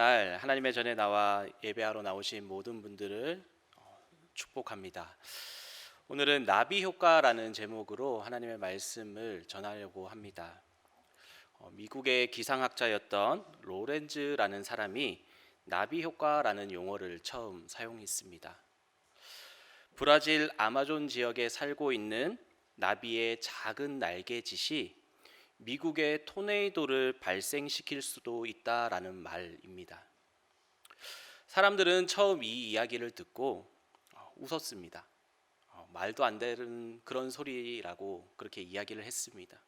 날 하나님의 전에 나와 예배하러 나오신 모든 분들을 어, 축복합니다. 오늘은 나비 효과라는 제목으로 하나님의 말씀을 전하려고 합니다. 어, 미국의 기상학자였던 로렌즈라는 사람이 나비 효과라는 용어를 처음 사용했습니다. 브라질 아마존 지역에 살고 있는 나비의 작은 날개짓이 미국의 토네이도를 발생시킬 수도 있다라는 말입니다. 사람들은 처음 이 이야기를 듣고 어, 웃었습니다. 어, 말도 안 되는 그런 소리라고 그렇게 이야기를 했습니다.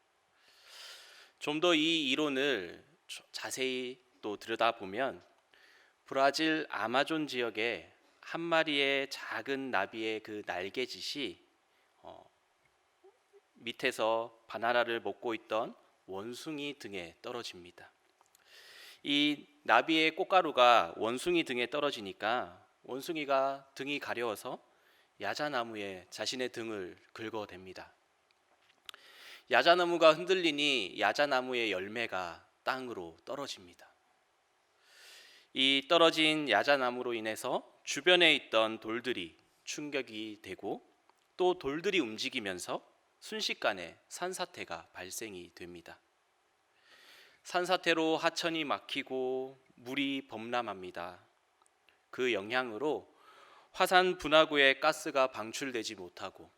좀 더 이 이론을 자세히 또 들여다보면 브라질 아마존 지역에 한 마리의 작은 나비의 그 날개짓이 어, 밑에서 바나나를 먹고 있던 원숭이 등에 떨어집니다. 이 나비의 꽃가루가 원숭이 등에 떨어지니까 원숭이가 등이 가려워서 야자나무에 자신의 등을 긁어댑니다. 야자나무가 흔들리니 야자나무의 열매가 땅으로 떨어집니다. 이 떨어진 야자나무로 인해서 주변에 있던 돌들이 충격이 되고 또 돌들이 움직이면서 순식간에 산사태가 발생이 됩니다. 산사태로 하천이 막히고 물이 범람합니다. 그 영향으로 화산 분화구의 가스가 방출되지 못하고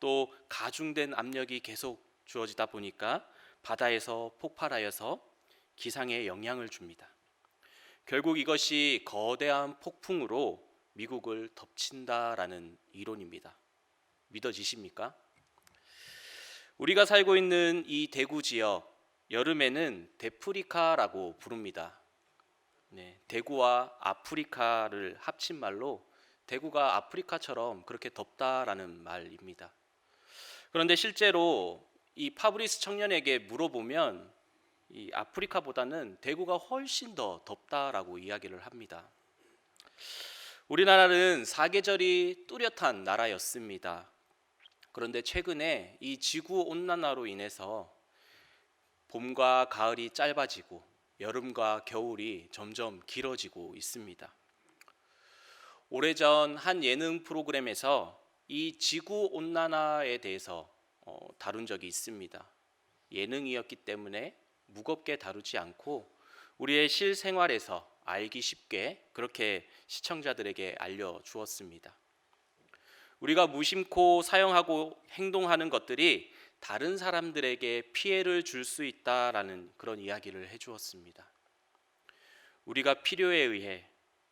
또 가중된 압력이 계속 주어지다 보니까 바다에서 폭발하여서 기상에 영향을 줍니다. 결국 이것이 거대한 폭풍으로 미국을 덮친다라는 이론입니다. 믿어지십니까? 우리가 살고 있는 이 대구 지역 여름에는 데프리카라고 부릅니다. 네, 대구와 아프리카를 합친 말로 대구가 아프리카처럼 그렇게 덥다라는 말입니다. 그런데 실제로 이 파브리스 청년에게 물어보면 이 아프리카보다는 대구가 훨씬 더 덥다라고 이야기를 합니다. 우리나라는 사계절이 뚜렷한 나라였습니다. 그런데 최근에 이 지구 온난화로 인해서 봄과 가을이 짧아지고 여름과 겨울이 점점 길어지고 있습니다. 오래전 한 예능 프로그램에서 이 지구 온난화에 대해서 어, 다룬 적이 있습니다. 예능이었기 때문에 무겁게 다루지 않고 우리의 실생활에서 알기 쉽게 그렇게 시청자들에게 알려 주었습니다. 우리가 무심코 사용하고 행동하는 것들이 다른 사람들에게 피해를 줄 수 있다라는 그런 이야기를 해 주었습니다. 우리가 필요에 의해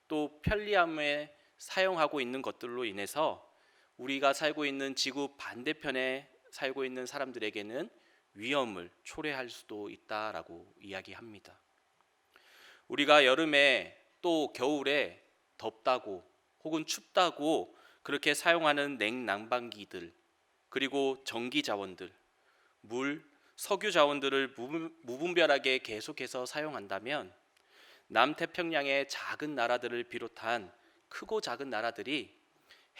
또 편리함에 사용하고 있는 것들로 인해서 우리가 살고 있는 지구 반대편에 살고 있는 사람들에게는 위험을 초래할 수도 있다라고 이야기합니다. 우리가 여름에 또 겨울에 덥다고 혹은 춥다고 그렇게 사용하는 냉난방기들 그리고 전기 자원들, 물, 석유 자원들을 무분별하게 계속해서 사용한다면 남태평양의 작은 나라들을 비롯한 크고 작은 나라들이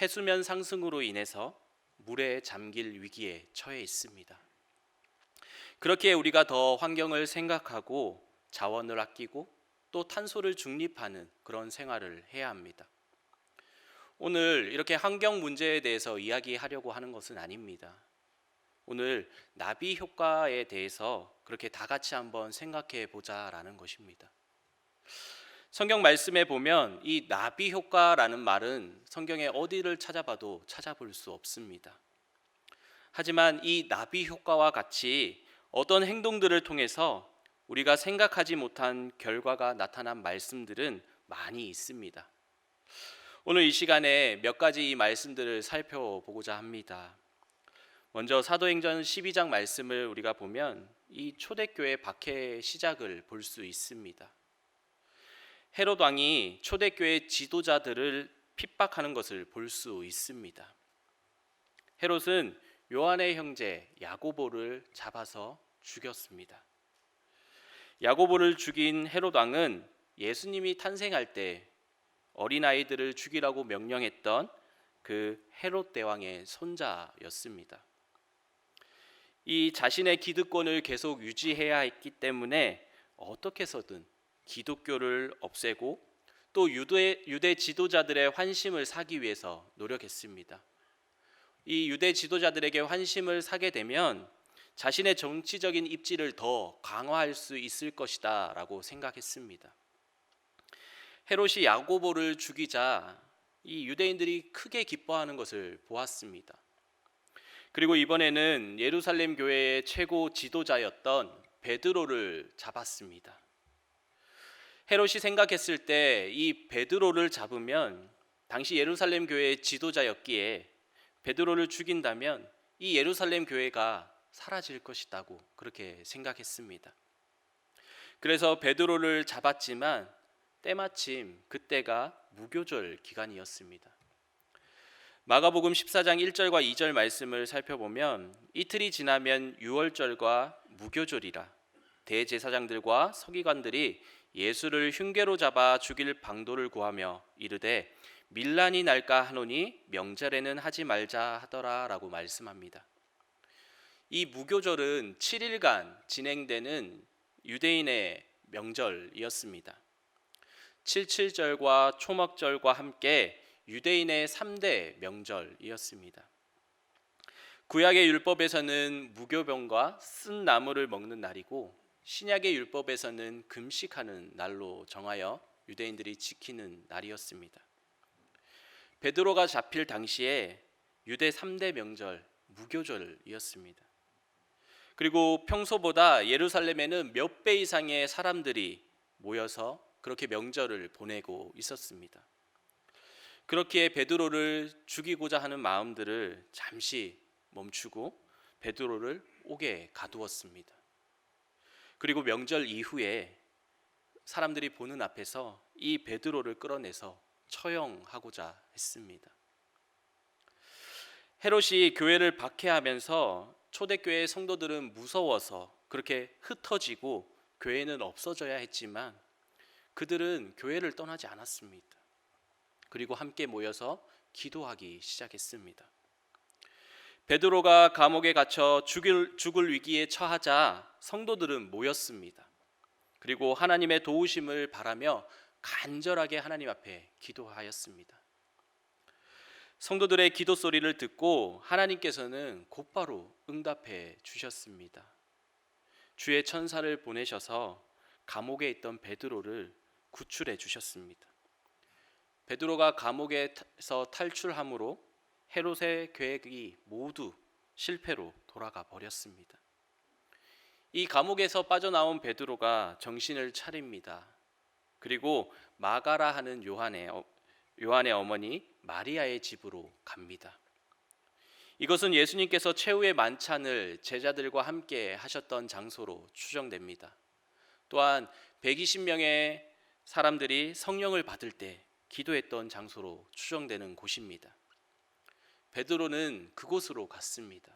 해수면 상승으로 인해서 물에 잠길 위기에 처해 있습니다. 그렇게 우리가 더 환경을 생각하고 자원을 아끼고 또 탄소를 중립하는 그런 생활을 해야 합니다. 오늘 이렇게 환경 문제에 대해서 이야기하려고 하는 것은 아닙니다. 오늘 나비 효과에 대해서 그렇게 다 같이 한번 생각해 보자라는 것입니다. 성경 말씀에 보면 이 나비 효과라는 말은 성경에 어디를 찾아봐도 찾아볼 수 없습니다. 하지만 이 나비 효과와 같이 어떤 행동들을 통해서 우리가 생각하지 못한 결과가 나타난 말씀들은 많이 있습니다. 오늘 이 시간에 몇 가지 이 말씀들을 살펴보고자 합니다. 먼저 사도행전 12장 말씀을 우리가 보면 이 초대교회 박해 시작을 볼 수 있습니다. 헤롯 왕이 초대교회 지도자들을 핍박하는 것을 볼 수 있습니다. 헤롯은 요한의 형제 야고보를 잡아서 죽였습니다. 야고보를 죽인 헤롯 왕은 예수님이 탄생할 때 어린아이들을 죽이라고 명령했던 그 헤롯 대왕의 손자였습니다. 이 자신의 기득권을 계속 유지해야 했기 때문에 어떻게 해서든 기독교를 없애고 또 유대, 유대 지도자들의 환심을 사기 위해서 노력했습니다. 이 유대 지도자들에게 환심을 사게 되면 자신의 정치적인 입지를 더 강화할 수 있을 것이다 라고 생각했습니다. 헤롯이 야고보를 죽이자 이 유대인들이 크게 기뻐하는 것을 보았습니다. 그리고 이번에는 예루살렘 교회의 최고 지도자였던 베드로를 잡았습니다. 헤롯이 생각했을 때 이 베드로를 잡으면 당시 예루살렘 교회의 지도자였기에 베드로를 죽인다면 이 예루살렘 교회가 사라질 것이라고 그렇게 생각했습니다. 그래서 베드로를 잡았지만 때마침 그때가 무교절 기간이었습니다. 마가복음 14장 1절과 2절 말씀을 살펴보면 이틀이 지나면 유월절과 무교절이라 대제사장들과 서기관들이 예수를 흉계로 잡아 죽일 방도를 구하며 이르되 밀란이 날까 하노니 명절에는 하지 말자 하더라라고 말씀합니다. 이 무교절은 7일간 진행되는 유대인의 명절이었습니다. 칠칠절과 초막절과 함께 유대인의 3대 명절이었습니다. 구약의 율법에서는 무교병과 쓴 나무를 먹는 날이고 신약의 율법에서는 금식하는 날로 정하여 유대인들이 지키는 날이었습니다. 베드로가 잡힐 당시에 유대 3대 명절 무교절이었습니다. 그리고 평소보다 예루살렘에는 몇 배 이상의 사람들이 모여서 그렇게 명절을 보내고 있었습니다. 그렇기에 베드로를 죽이고자 하는 마음들을 잠시 멈추고 베드로를 옥에 가두었습니다. 그리고 명절 이후에 사람들이 보는 앞에서 이 베드로를 끌어내서 처형하고자 했습니다. 헤롯이 교회를 박해하면서 초대교회 성도들은 무서워서 그렇게 흩어지고 교회는 없어져야 했지만 그들은 교회를 떠나지 않았습니다. 그리고 함께 모여서 기도하기 시작했습니다. 베드로가 감옥에 갇혀 죽을, 죽을 위기에 처하자 성도들은 모였습니다. 그리고 하나님의 도우심을 바라며 간절하게 하나님 앞에 기도하였습니다. 성도들의 기도 소리를 듣고 하나님께서는 곧바로 응답해 주셨습니다. 주의 천사를 보내셔서 감옥에 있던 베드로를 구출해 주셨습니다. 베드로가 감옥에서 탈출함으로 헤롯의 계획이 모두 실패로 돌아가 버렸습니다. 이 감옥에서 빠져나온 베드로가 정신을 차립니다. 그리고 마가라 하는 요한의 어, 요한의 어머니 마리아의 집으로 갑니다. 이것은 예수님께서 최후의 만찬을 제자들과 함께 하셨던 장소로 추정됩니다. 또한 120명의 사람들이 성령을 받을 때 기도했던 장소로 추정되는 곳입니다. 베드로는 그곳으로 갔습니다.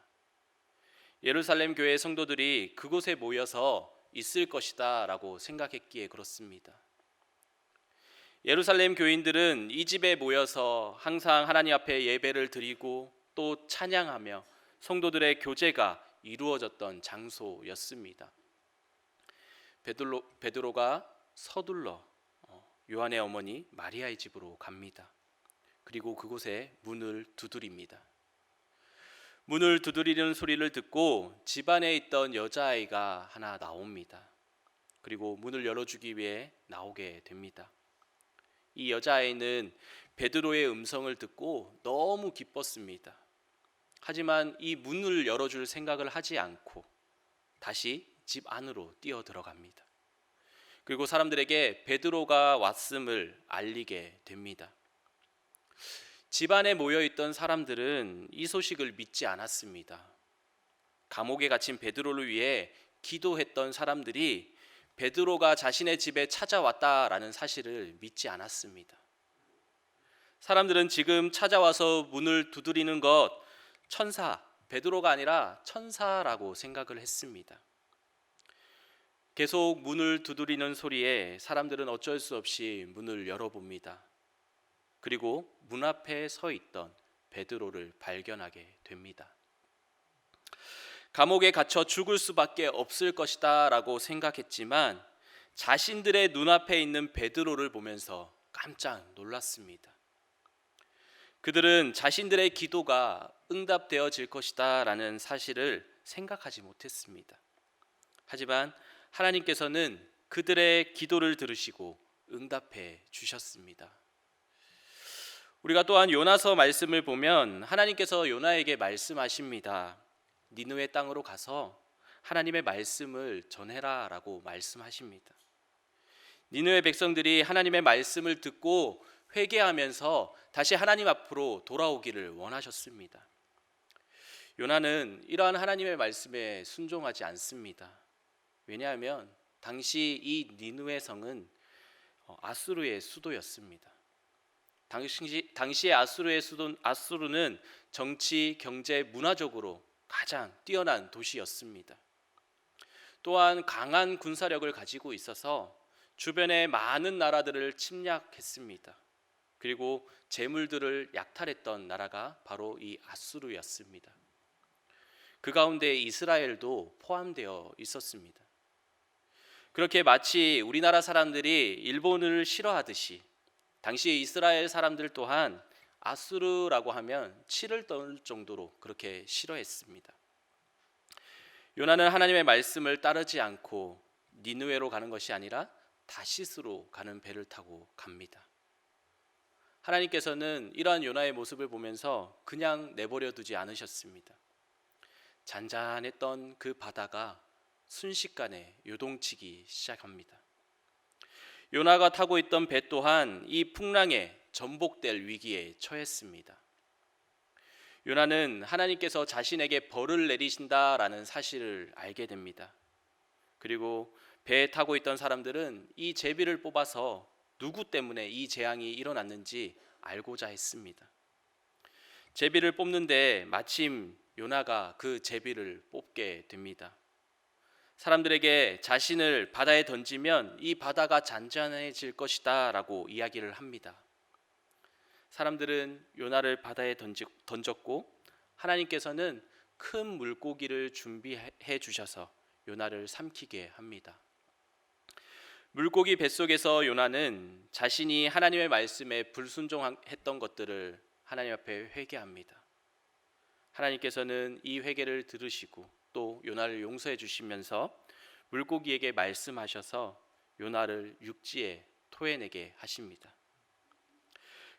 예루살렘 교회 성도들이 그곳에 모여서 있을 것이다라고 생각했기에 그렇습니다. 예루살렘 교인들은 이 집에 모여서 항상 하나님 앞에 예배를 드리고 또 찬양하며 성도들의 교제가 이루어졌던 장소였습니다. 베드로, 베드로가 서둘러 어, 요한의 어머니 마리아의 집으로 갑니다. 그리고 그곳에 문을 두드립니다. 문을 두드리는 소리를 듣고 집 안에 있던 여자아이가 하나 나옵니다. 그리고 문을 열어주기 위해 나오게 됩니다. 이 여자아이는 베드로의 음성을 듣고 너무 기뻤습니다. 하지만 이 문을 열어줄 생각을 하지 않고 다시 집 안으로 뛰어 들어갑니다. 그리고 사람들에게 베드로가 왔음을 알리게 됩니다. 집안에 모여 있던 사람들은 이 소식을 믿지 않았습니다. 감옥에 갇힌 베드로를 위해 기도했던 사람들이 베드로가 자신의 집에 찾아왔다라는 사실을 믿지 않았습니다. 사람들은 지금 찾아와서 문을 두드리는 것 천사 베드로가 아니라 천사라고 생각을 했습니다. 계속 문을 두드리는 소리에 사람들은 어쩔 수 없이 문을 열어봅니다. 그리고 문 앞에 서 있던 베드로를 발견하게 됩니다. 감옥에 갇혀 죽을 수밖에 없을 것이다 라고 생각했지만 자신들의 눈앞에 있는 베드로를 보면서 깜짝 놀랐습니다. 그들은 자신들의 기도가 응답되어질 것이다 라는 사실을 생각하지 못했습니다. 하지만 하나님께서는 그들의 기도를 들으시고 응답해 주셨습니다. 우리가 또한 요나서 말씀을 보면 하나님께서 요나에게 말씀하십니다. 니느웨 땅으로 가서 하나님의 말씀을 전해라라고 말씀하십니다. 니느웨 백성들이 하나님의 말씀을 듣고 회개하면서 다시 하나님 앞으로 돌아오기를 원하셨습니다. 요나는 이러한 하나님의 말씀에 순종하지 않습니다. 왜냐하면 당시 이 니누의 성은 어, 아수르의 수도였습니다. 당시 당시의 아수르의 수도 아수르는 정치, 경제, 문화적으로 가장 뛰어난 도시였습니다. 또한 강한 군사력을 가지고 있어서 주변의 많은 나라들을 침략했습니다. 그리고 재물들을 약탈했던 나라가 바로 이 아수르였습니다. 그 가운데 이스라엘도 포함되어 있었습니다. 그렇게 마치 우리나라 사람들이 일본을 싫어하듯이 당시 이스라엘 사람들 또한 아수르라고 하면 치를 떨 정도로 그렇게 싫어했습니다. 요나는 하나님의 말씀을 따르지 않고 니누에로 가는 것이 아니라 다시스로 가는 배를 타고 갑니다. 하나님께서는 이러한 요나의 모습을 보면서 그냥 내버려 두지 않으셨습니다. 잔잔했던 그 바다가 순식간에 요동치기 시작합니다. 요나가 타고 있던 배 또한 이 풍랑에 전복될 위기에 처했습니다. 요나는 하나님께서 자신에게 벌을 내리신다라는 사실을 알게 됩니다. 그리고 배에 타고 있던 사람들은 이 제비를 뽑아서 누구 때문에 이 재앙이 일어났는지 알고자 했습니다. 제비를 뽑는데 마침 요나가 그 제비를 뽑게 됩니다. 사람들에게 자신을 바다에 던지면 이 바다가 잔잔해질 것이다 라고 이야기를 합니다. 사람들은 요나를 바다에 던졌고 하나님께서는 큰 물고기를 준비해 주셔서 요나를 삼키게 합니다. 물고기 뱃속에서 요나는 자신이 하나님의 말씀에 불순종했던 것들을 하나님 앞에 회개합니다. 하나님께서는 이 회개를 들으시고 또 요나를 용서해 주시면서 물고기에게 말씀하셔서 요나를 육지에 토해내게 하십니다.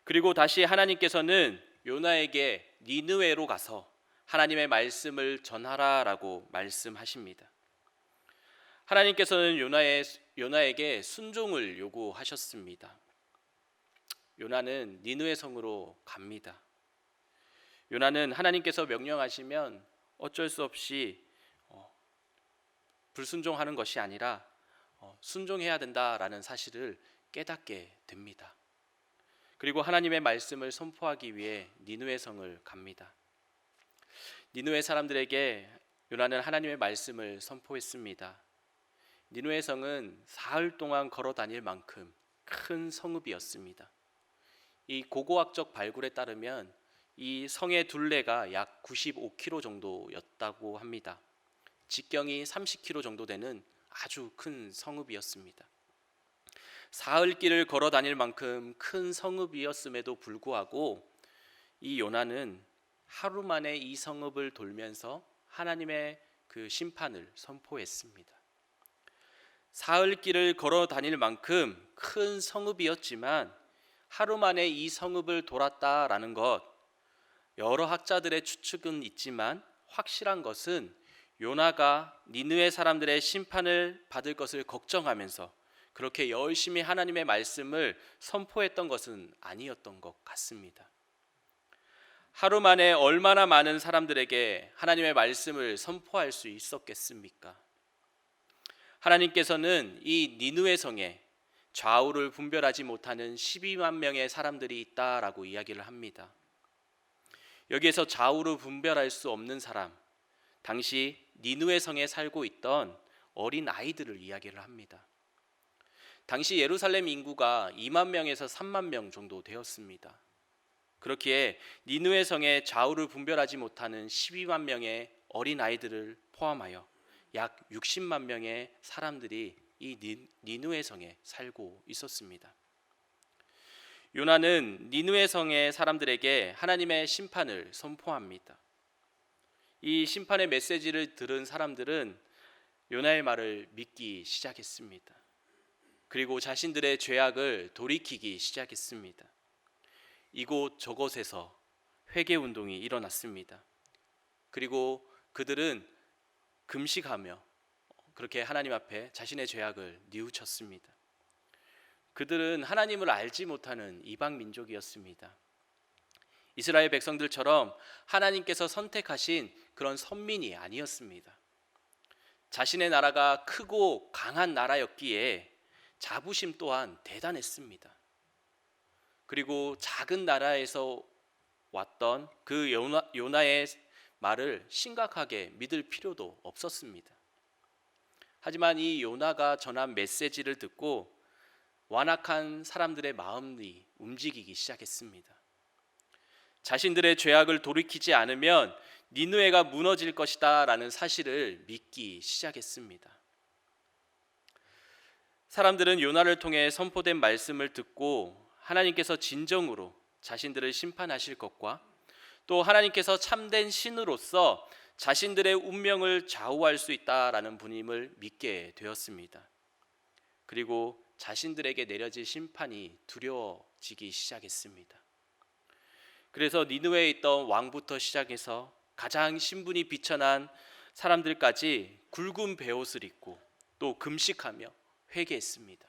그리고 다시 하나님께서는 요나에게 니느웨로 가서 하나님의 말씀을 전하라라고 말씀하십니다. 하나님께서는 요나의, 요나에게 순종을 요구하셨습니다. 요나는 니느웨 성으로 갑니다. 요나는 하나님께서 명령하시면 어쩔 수 없이 어, 불순종하는 것이 아니라 어, 순종해야 된다라는 사실을 깨닫게 됩니다. 그리고 하나님의 말씀을 선포하기 위해 니누의 성을 갑니다. 니누의 사람들에게 요나는 하나님의 말씀을 선포했습니다. 니누의 성은 사흘 동안 걸어 다닐 만큼 큰 성읍이었습니다. 이 고고학적 발굴에 따르면 이 성의 둘레가 약 95km 정도였다고 합니다. 직경이 30km 정도 되는 아주 큰 성읍이었습니다. 사흘 길을 걸어 다닐 만큼 큰 성읍이었음에도 불구하고 이 요나는 하루 만에 이 성읍을 돌면서 하나님의 그 심판을 선포했습니다. 사흘 길을 걸어 다닐 만큼 큰 성읍이었지만 하루 만에 이 성읍을 돌았다라는 것 여러 학자들의 추측은 있지만 확실한 것은 요나가 니느의 사람들의 심판을 받을 것을 걱정하면서 그렇게 열심히 하나님의 말씀을 선포했던 것은 아니었던 것 같습니다. 하루 만에 얼마나 많은 사람들에게 하나님의 말씀을 선포할 수 있었겠습니까? 하나님께서는 이 니누의 성에 좌우를 분별하지 못하는 12만 명의 사람들이 있다라고 이야기를 합니다. 여기에서 좌우를 분별할 수 없는 사람, 당시 니누의 성에 살고 있던 어린 아이들을 이야기를 합니다. 당시 예루살렘 인구가 2만 명에서 3만 명 정도 되었습니다. 그렇기에 니누의 성에 좌우를 분별하지 못하는 12만 명의 어린 아이들을 포함하여 약 60만 명의 사람들이 이 니- 니누의 성에 살고 있었습니다. 요나는 니누의 성의 사람들에게 하나님의 심판을 선포합니다. 이 심판의 메시지를 들은 사람들은 요나의 말을 믿기 시작했습니다. 그리고 자신들의 죄악을 돌이키기 시작했습니다. 이곳 저곳에서 회개 운동이 일어났습니다. 그리고 그들은 금식하며 그렇게 하나님 앞에 자신의 죄악을 뉘우쳤습니다. 그들은 하나님을 알지 못하는 이방 민족이었습니다. 이스라엘 백성들처럼 하나님께서 선택하신 그런 선민이 아니었습니다. 자신의 나라가 크고 강한 나라였기에 자부심 또한 대단했습니다. 그리고 작은 나라에서 왔던 그 요나, 요나의 말을 심각하게 믿을 필요도 없었습니다. 하지만 이 요나가 전한 메시지를 듣고 완악한 사람들의 마음이 움직이기 시작했습니다. 자신들의 죄악을 돌이키지 않으면 니누에가 무너질 것이다라는 사실을 믿기 시작했습니다. 사람들은 요나를 통해 선포된 말씀을 듣고 하나님께서 진정으로 자신들을 심판하실 것과 또 하나님께서 참된 신으로서 자신들의 운명을 좌우할 수 있다라는 분임을 믿게 되었습니다. 그리고 자신들에게 내려질 심판이 두려워지기 시작했습니다. 그래서 니누에 있던 왕부터 시작해서 가장 신분이 비천한 사람들까지 굵은 베옷을 입고 또 금식하며 회개했습니다.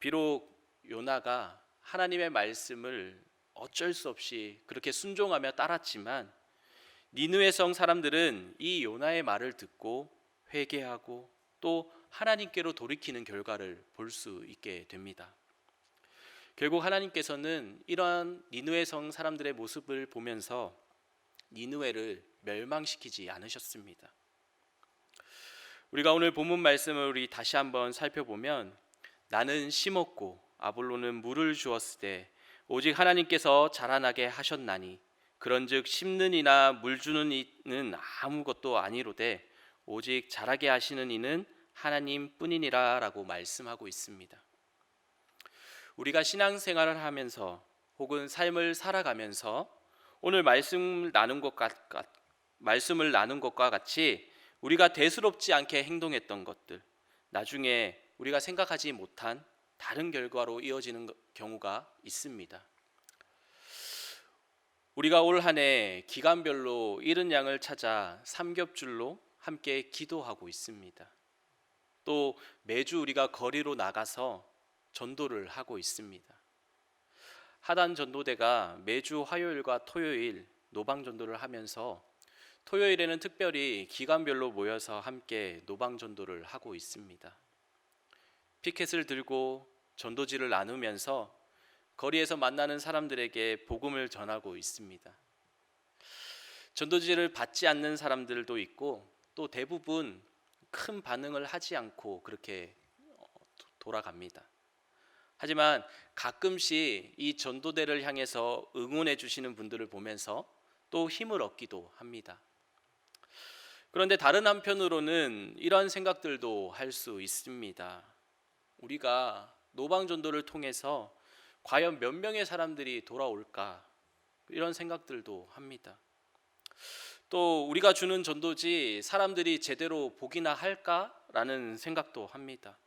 비록 요나가 하나님의 말씀을 어쩔 수 없이 그렇게 순종하며 따랐지만 니누의 성 사람들은 이 요나의 말을 듣고 회개하고 또 하나님께로 돌이키는 결과를 볼 수 있게 됩니다. 결국 하나님께서는 이러한 니누의 성 사람들의 모습을 보면서 니누에를 멸망시키지 않으셨습니다. 우리가 오늘 본문 말씀을 우리 다시 한번 살펴보면 나는 심었고 아볼로는 물을 주었을 때 오직 하나님께서 자라나게 하셨나니 그런즉 심는 이나 물 주는 이는 아무것도 아니로되 오직 자라게 하시는 이는 하나님뿐이니라라고 말씀하고 있습니다. 우리가 신앙생활을 하면서 혹은 삶을 살아가면서 오늘 말씀 나눈 것 같, 말씀을 나눈 것과 같이 우리가 대수롭지 않게 행동했던 것들 나중에 우리가 생각하지 못한 다른 결과로 이어지는 경우가 있습니다. 우리가 올 한 해 기간별로 이른 양을 찾아 삼겹줄로 함께 기도하고 있습니다. 또 매주 우리가 거리로 나가서 전도를 하고 있습니다. 하단 전도대가 매주 화요일과 토요일 노방 전도를 하면서 토요일에는 특별히 기간별로 모여서 함께 노방 전도를 하고 있습니다. 피켓을 들고 전도지를 나누면서 거리에서 만나는 사람들에게 복음을 전하고 있습니다. 전도지를 받지 않는 사람들도 있고 또 대부분 큰 반응을 하지 않고 그렇게 어, 돌아갑니다. 하지만 가끔씩 이 전도대를 향해서 응원해 주시는 분들을 보면서 또 힘을 얻기도 합니다. 그런데 다른 한편으로는 이런 생각들도 할 수 있습니다. 우리가 노방 전도를 통해서 과연 몇 명의 사람들이 돌아올까 이런 생각들도 합니다. 또 우리가 주는 전도지 사람들이 제대로 보기나 할까라는 생각도 합니다.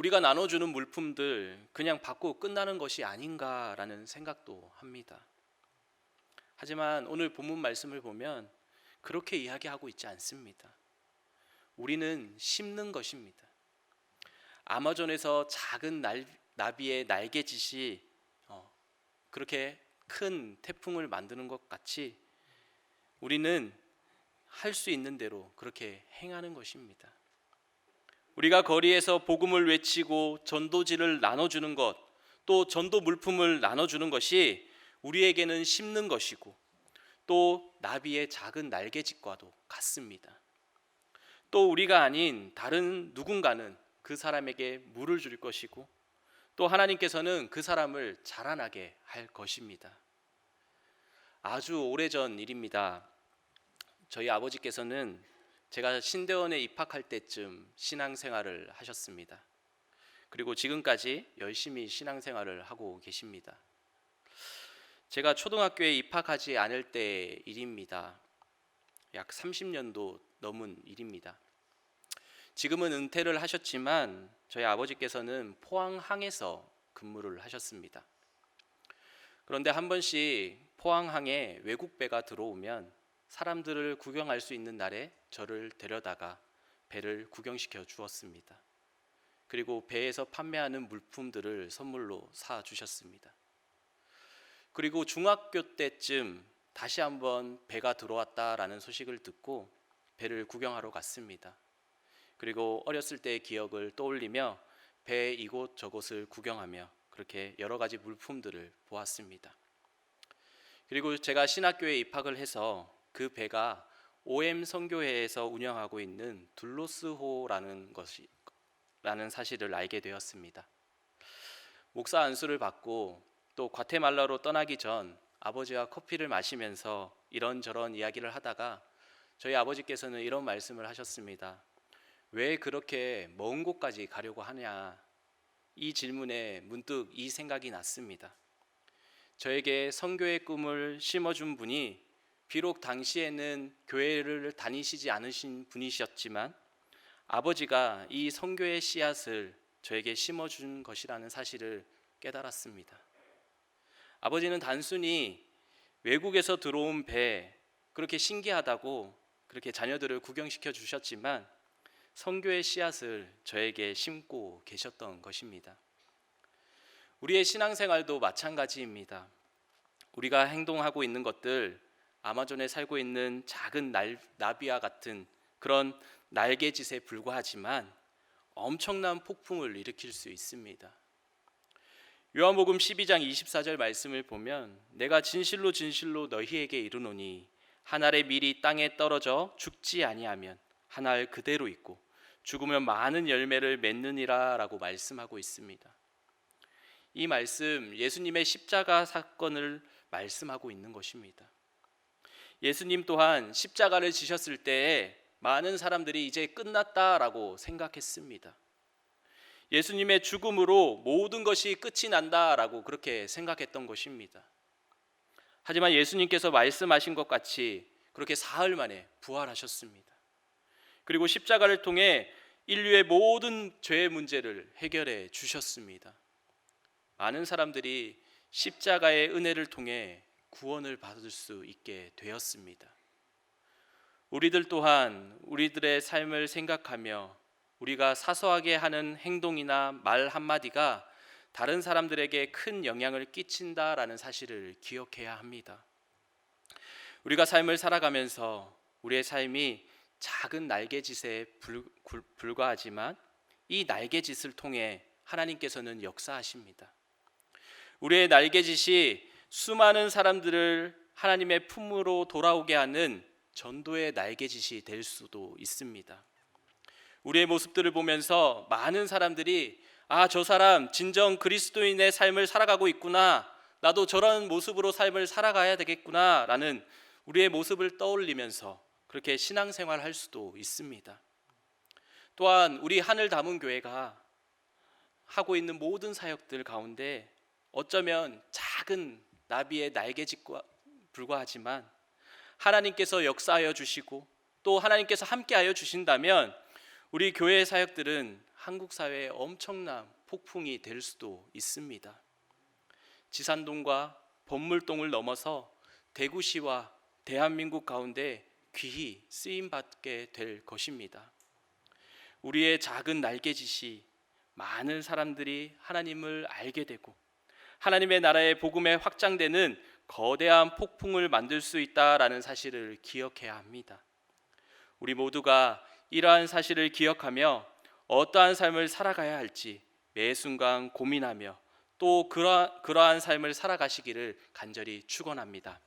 우리가 나눠주는 물품들 그냥 받고 끝나는 것이 아닌가라는 생각도 합니다. 하지만 오늘 본문 말씀을 보면 그렇게 이야기하고 있지 않습니다. 우리는 심는 것입니다. 아마존에서 작은 날, 나비의 날개짓이 어, 그렇게 큰 태풍을 만드는 것 같이 우리는 할 수 있는 대로 그렇게 행하는 것입니다. 우리가 거리에서 복음을 외치고 전도지를 나눠주는 것, 또 전도 물품을 나눠주는 것이 우리에게는 심는 것이고, 또 나비의 작은 날개짓과도 같습니다. 또 우리가 아닌 다른 누군가는 그 사람에게 물을 줄 것이고, 또 하나님께서는 그 사람을 자라나게 할 것입니다. 아주 오래전 일입니다. 저희 아버지께서는 제가 신대원에 입학할 때쯤 신앙생활을 하셨습니다. 그리고 지금까지 열심히 신앙생활을 하고 계십니다. 제가 초등학교에 입학하지 않을 때 일입니다. 약 30년도 넘은 일입니다. 지금은 은퇴를 하셨지만 저희 아버지께서는 포항항에서 근무를 하셨습니다. 그런데 한 번씩 포항항에 외국 배가 들어오면 사람들을 구경할 수 있는 날에 저를 데려다가 배를 구경시켜 주었습니다. 그리고 배에서 판매하는 물품들을 선물로 사 주셨습니다. 그리고 중학교 때쯤 다시 한번 배가 들어왔다라는 소식을 듣고 배를 구경하러 갔습니다. 그리고 어렸을 때의 기억을 떠올리며 배 이곳 저곳을 구경하며 그렇게 여러 가지 물품들을 보았습니다. 그리고 제가 신학교에 입학을 해서 그 배가 OM 선교회에서 운영하고 있는 둘로스호라는 것이 라는 사실을 알게 되었습니다. 목사 안수를 받고 또 과테말라로 떠나기 전 아버지와 커피를 마시면서 이런저런 이야기를 하다가 저희 아버지께서는 이런 말씀을 하셨습니다. 왜 그렇게 먼 곳까지 가려고 하냐? 이 질문에 문득 이 생각이 났습니다. 저에게 선교의 꿈을 심어준 분이 비록 당시에는 교회를 다니시지 않으신 분이셨지만 아버지가 이 선교의 씨앗을 저에게 심어준 것이라는 사실을 깨달았습니다. 아버지는 단순히 외국에서 들어온 배 그렇게 신기하다고 그렇게 자녀들을 구경시켜 주셨지만 선교의 씨앗을 저에게 심고 계셨던 것입니다. 우리의 신앙생활도 마찬가지입니다. 우리가 행동하고 있는 것들 아마존에 살고 있는 작은 날, 나비와 같은 그런 날개짓에 불과하지만 엄청난 폭풍을 일으킬 수 있습니다. 요한복음 12장 24절 말씀을 보면 내가 진실로 진실로 너희에게 이르노니 한 알의 밀이 땅에 떨어져 죽지 아니하면 한 알 그대로 있고 죽으면 많은 열매를 맺느니라라고 말씀하고 있습니다. 이 말씀 예수님의 십자가 사건을 말씀하고 있는 것입니다. 예수님 또한 십자가를 지셨을 때에 많은 사람들이 이제 끝났다라고 생각했습니다. 예수님의 죽음으로 모든 것이 끝이 난다라고 그렇게 생각했던 것입니다. 하지만 예수님께서 말씀하신 것 같이 그렇게 사흘 만에 부활하셨습니다. 그리고 십자가를 통해 인류의 모든 죄의 문제를 해결해 주셨습니다. 많은 사람들이 십자가의 은혜를 통해 구원을 받을 수 있게 되었습니다. 우리들 또한 우리들의 삶을 생각하며 우리가 사소하게 하는 행동이나 말 한마디가 다른 사람들에게 큰 영향을 끼친다라는 사실을 기억해야 합니다. 우리가 삶을 살아가면서 우리의 삶이 작은 날개짓에 불과하지만 이 날개짓을 통해 하나님께서는 역사하십니다. 우리의 날개짓이 수많은 사람들을 하나님의 품으로 돌아오게 하는 전도의 날개짓이 될 수도 있습니다. 우리의 모습들을 보면서 많은 사람들이 아, 저 사람 진정 그리스도인의 삶을 살아가고 있구나. 나도 저런 모습으로 삶을 살아가야 되겠구나. 라는 우리의 모습을 떠올리면서 그렇게 신앙생활 할 수도 있습니다. 또한 우리 하늘 담은 교회가 하고 있는 모든 사역들 가운데 어쩌면 작은 나비의 날개짓과 불과하지만 하나님께서 역사하여 주시고 또 하나님께서 함께하여 주신다면 우리 교회 사역들은 한국 사회에 엄청난 폭풍이 될 수도 있습니다. 지산동과 법물동을 넘어서 대구시와 대한민국 가운데 귀히 쓰임 받게 될 것입니다. 우리의 작은 날개짓이 많은 사람들이 하나님을 알게 되고 하나님의 나라의 복음에 확장되는 거대한 폭풍을 만들 수 있다라는 사실을 기억해야 합니다. 우리 모두가 이러한 사실을 기억하며 어떠한 삶을 살아가야 할지 매 순간 고민하며 또 그러, 그러한 삶을 살아가시기를 간절히 축원합니다.